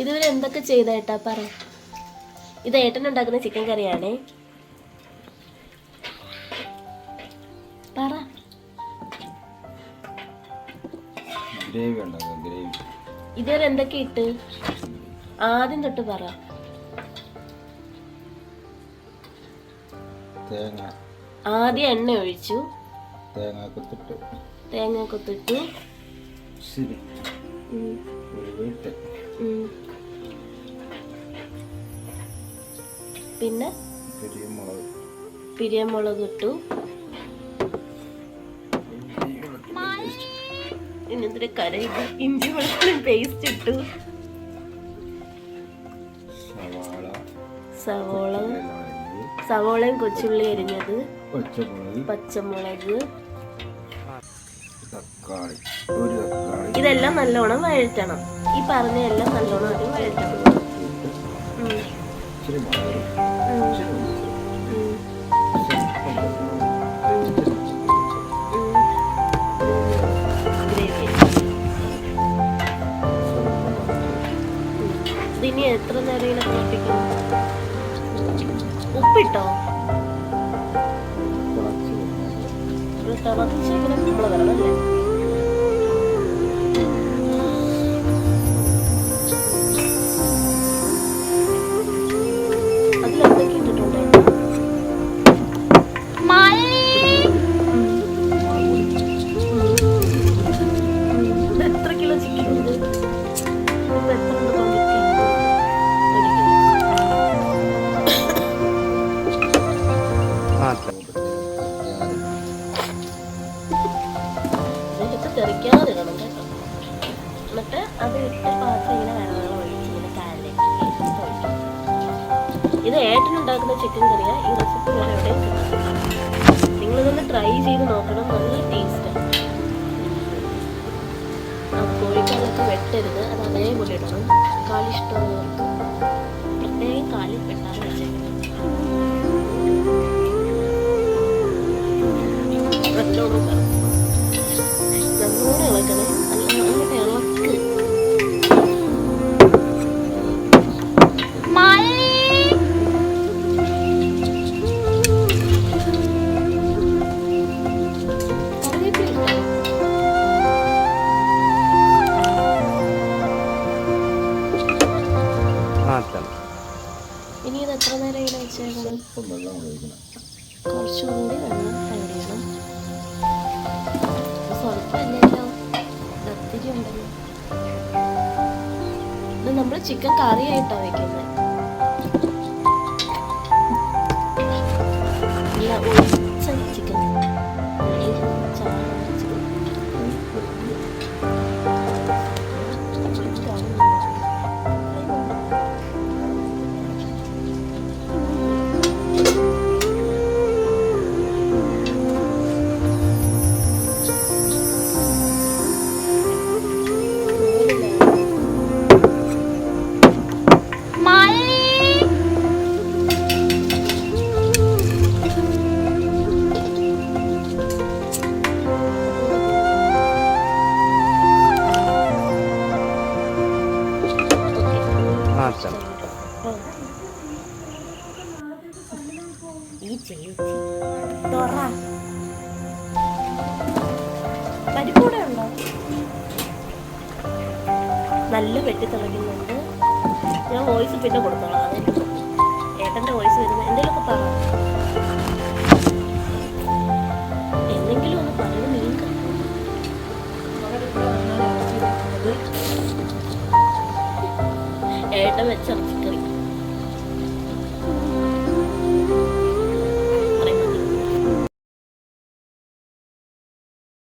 ഇതുവരെ എന്തൊക്കെ ചെയ്തേട്ടാ പറ. ഇത് ഏട്ടൻ ഉണ്ടാക്കുന്ന ചിക്കൻ കറിയാണേ. പറ. ഗ്രേവി ഗ്രേവി ഇതുവരെ എന്തൊക്കെ ഇട്ട്? ആദ്യം തൊട്ട് പറ. തേങ്ങ. ആദ്യം എണ്ണ ഒഴിച്ചു. തേങ്ങ കൊത്തിട്ട്. തേങ്ങ കൊത്തിട്ടു. ശരി ഉം, പിന്നെ പിരിയമുളക് ഇട്ടു. ഇന്നത്തെ കരയി ഇഞ്ചി വെളുത്തുള്ളി പേസ്റ്റ് ഇട്ടു. സവാള. സവോളയും കൊച്ചുള്ളി അരിഞ്ഞത്. പച്ചമുളക്. പച്ചമുളക്. തക്കാളി. ഒരു തക്കാളി. ഇതെല്ലാം നല്ലോണം വഴറ്റണം. ഈ പറഞ്ഞ എല്ലാം നല്ലോണം അത് വഴറ്റണം. ഇട്ട് ഉം, ഇച്ചിരി മുളക് ഉം, ഇച്ചിരി ഉപ്പ്, ഉം, സ്വല്പം കുരുമുളക്, ഇച്ചിരി മഞ്ഞൾപ്പൊടി, ഉം. ഗ്രേവി സ്വല്പം മഞ്ഞൾപ്പൊടി. ഇതിനി എത്ര നേരം ഇങ്ങനെ തിളപ്പിക്കണം ഉപ്പിട്ടോ കുറച്ച് വെള്ളം. ഒരു തിളച്ച് ഇങ്ങനെ കുമ്പള വരണം തെറിക്കാതെ ഇടണം കേട്ടോ. എന്നിട്ട് അത് ഇട്ട് പാത്രം ഇങ്ങനെ വെള്ളം ഒഴിച്ച് ഇങ്ങനെ കാലിലേക്ക് ഇത് ഏട്ടനുണ്ടാക്കുന്ന ചിക്കൻ കറിയാ. ഈ റെസിപ്പി വേറെ കിട്ടില്ല നിങ്ങളിതൊന്ന് ട്രൈ ചെയ്ത് നോക്കണം. നല്ല ടേസ്റ്റാണ് കോഴിക്കാലൊക്കെ വെട്ടരുത്. അത് അതേപോലെ ഇടണം. കാലിഷ്ടമുള്ളവർക്ക്. പ്രത്യേകം കാലിൽ വെട്ടാൻ വെച്ചേക്കണം. ഇനി ഇത് എത്ര നേരം നമ്മൾ ചിക്കൻ കറിയായിട്ടാണ് വെക്കുന്നത് പരിപ്പൂടെ നല്ല വെട്ടി തിളയ്ക്കുന്നുണ്ട്. ഞാൻ വോയിസ് പിന്നെ കൊടുത്തോളാം. ഏട്ടന്റെ വോയിസ് വരുന്നത്. എന്തെങ്കിലുമൊക്കെ പറ.